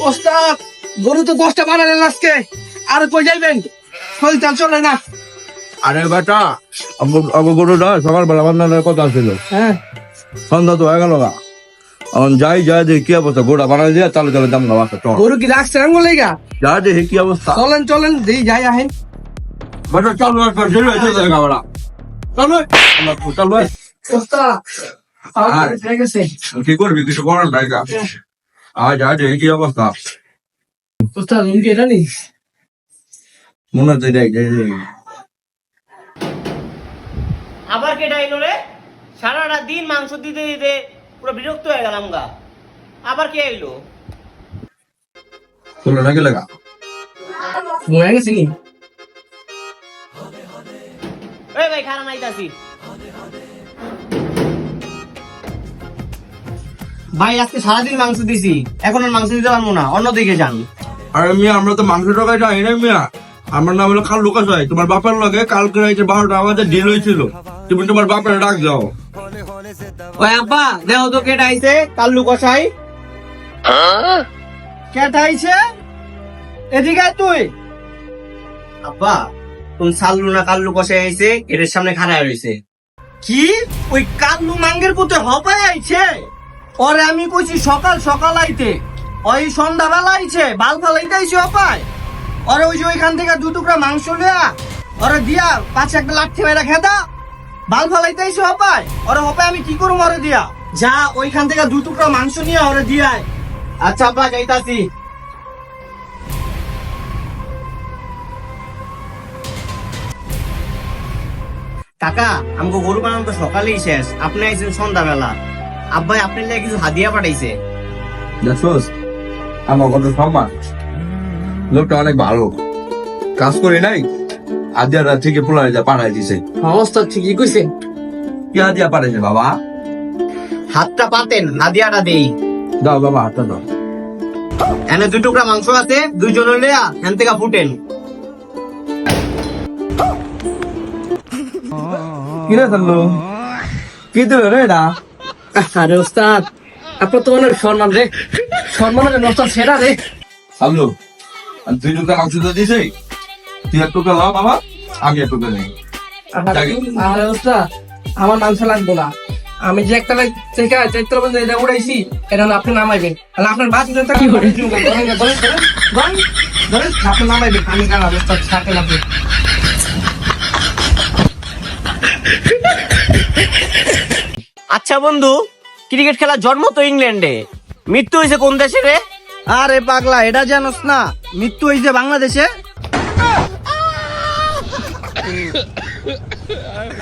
ওস্তাদ গরু তো দশটা বানালেন আজকে আর কই যাইবেন চাল চলে না আরে বেটা অগ গরুটা সকালবেলা বান্ধানোর কথা ছিল হ্যাঁ সন্ধ্যা তো হয়ে গেল গা এখন যাই যাই দেখি কি অবস্থা গোড়া বানাই দিয়ে তাহলে তাহলে দাম গাওয়া চল গরু কি রাখছে আঙ্গুল লেগা যা দেখি কি অবস্থা চলেন চলেন দিই যাই আহেন বেটা চল চলে চলে চল চল হয়ে কি করবি কিছু করার নাই আজ যা দেখি কি অবস্থা? ওস্তাদ উনকে এটা নি মনে হচ্ছে দেখ। আবার কেটা এলো রে? সারাটা দিন মাংস দিতে দিতে পুরো বিরক্ত হয়ে গেলাম গা। আবার কে এলো চলো নাকি লাগা? হয়ে গেছে নি এই ভাই খারাপ নাইতাছি। ভাই আজকে সারাদিন মাংস দিছি। এখন আর মাংস দিতে পারব না। অন্যদিকে যান। আরে মিয়া আমরা তো মাংস টাকায় যাই না মিয়া। আমার নাম হলো কাল লুকাস ভাই তোমার বাপের লগে কালকে রাইতে বারোটা আমাদের ডিল হয়েছিল তুমি তোমার বাপের ডাক যাও ওই আব্বা দেখো তো কেটা আইছে কেটা আইছে? এদিকে তুই। আব্বা তুমি সাল্লু না কাল্লু কষাই আইছে এটার সামনে খাড়া রয়েছে কি? ওই কাল্লু মাঙ্গের পুতে হপায় আইছে? ওরে আমি কইছি সকাল সকাল আইতে। ওই সন্ধ্যাবেলা আইছে, বাল ফালাইতে আইছে হপায় ওরে ওই যে ওইখান থেকে দু টুকরা মাংস লিয়া ওরে দিয়া পাঁচ একটা লাঠি মেরা খেদা বাল ফালাইতে আইছে হপায় ওরে হপায় আমি কি করব ওরে দিয়া? যা, ওইখান থেকে দু টুকরা মাংস নিয়ে ওরে দিয়ায়। আচ্ছা আব্বা যাইতাছি। কাকা আমাকে গরু বানানো তো সকালেই শেষ। আপনি আইছেন সন্ধ্যাবেলা। আব্বাই আপনার লাগে কিছু হাদিয়া পাঠাইছে। দেখছোস? আমার কত সম্মান। লোকটা অনেক ভালো। কাজ করি নাই আদিয়া থেকে পোলারে যা পাঠাই দিছে। অবস্থা ঠিকই কইছে। কি আদিয়া পাঠাইছে বাবা? হাতটা পাতেন হাদিয়াটা দেই। দাও বাবা হাতটা দাও। এনে দুই টুকরা মাংস আছে দুইজন লেয়া এন থেকে ফুটেন। কি রে কি দিল রে এটা? আরে ওস্তাদ আপনার তো অনেক সম্মান রে সম্মানের ওস্তাদ সেরা রে টুকরা মাংস তো দিছে তুই এক লাও বাবা আমি এক নেই আরে ওস্তাদ আমার মাংস লাগবে না আমি যে একটা থেকে চৈত্র বন্ধু এটা উড়াইছি এটা হলো আপনি নামাইবেন তাহলে আপনার বাস জনতা কি করে আপনি নামাইবেন আমি গালাম ওস্তাদ থাকে না আপনি। আচ্ছা বন্ধু ক্রিকেট খেলার জন্ম তো ইংল্যান্ডে। মৃত্যু হয়েছে কোন দেশে রে? আরে পাগলা এটা জানোস না। মৃত্যু হয়েছে বাংলাদেশে।